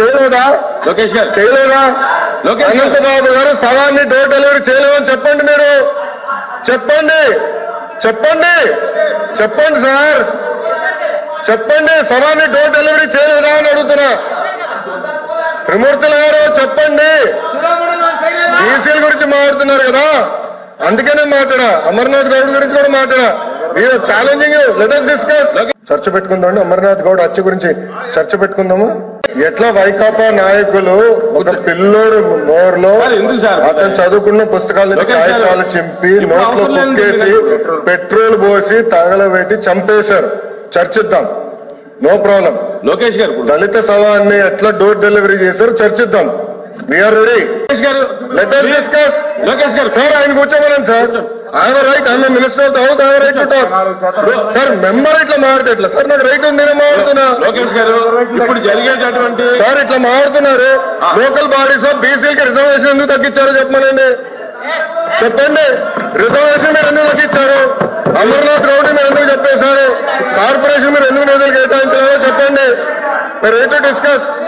చేయలేదా? లోకేష్ గారు. చేయలేదా. అనంతబాబు గారు సవాన్ని డోర్ డెలివరీ చేయలేదని చెప్పండి మీరు. చెప్పండి. చెప్పండి. చెప్పండి సార్. చెప్పండి సవాన్ని డోర్ డెలివరీ చేయలేదా అని అడుగుతున్నా. త్రిమూర్తుల గారు చెప్పండి. బీసీల గురించి మాట్లాడుతున్నారు కదా. అందుకనే మాట్లాడా. అమర్నాథ్ గౌడ్ గురించి కూడా మాట్లాడా. ఛాలెంజింగ్ లెటర్ డిస్కస్ చర్చ పెట్టుకుందాం అమర్నాథ్ గౌడ్ హత్య గురించి చర్చ పెట్టుకుందాము. ఎట్లా వైకాపా నాయకులు ఒక పిల్లోడు నోరులో సార్, ఎందుకు సార్? అతను చదువుకున్న పుస్తకాల నుంచి కాగితాలు చింపి నోట్లో కుక్కేసి పెట్రోల్. పోసి తగలబెట్టి చంపేశారు. చర్చిద్దాం. No problem. లోకేష్ గారు. దళిత సవాన్ని ఎట్లా డోర్ డెలివరీ చేశారు చర్చిద్దాం. వీఆర్ రెడీ లోకేష్ గారు. Let us discuss Lokesh garu. Sir ఆయన కూర్చోమనండి సార్. ఆయన రైట్ ఆయన మినిస్టర్ ఆఫ్ హౌస్ ఆయన రైట్ టాక్ సార్ మెంబర్ ఇట్లా మాట్లాడితే ఎట్లా సార్ నాకు రైట్ ఉంది నేను మాట్లాడుతున్నా లోకేష్ గారు ఇప్పుడు జరిగేటటువంటి సార్ ఇట్లా మాట్లాడుతున్నారు లోకల్ బాడీస్ బీసీకి రిజర్వేషన్ ఎందుకు తగ్గించారో చెప్పమనండి. చెప్పండి. రిజర్వేషన్ మీరు ఎందుకు తగ్గించారు? అమర్నాథ్ గౌడ్ మీరు ఎందుకు చెప్పేశారు? కార్పొరేషన్ మీరు ఎందుకు నిధులు కేటాయించారో చెప్పండి. మీరు రైట్ టు డిస్కస్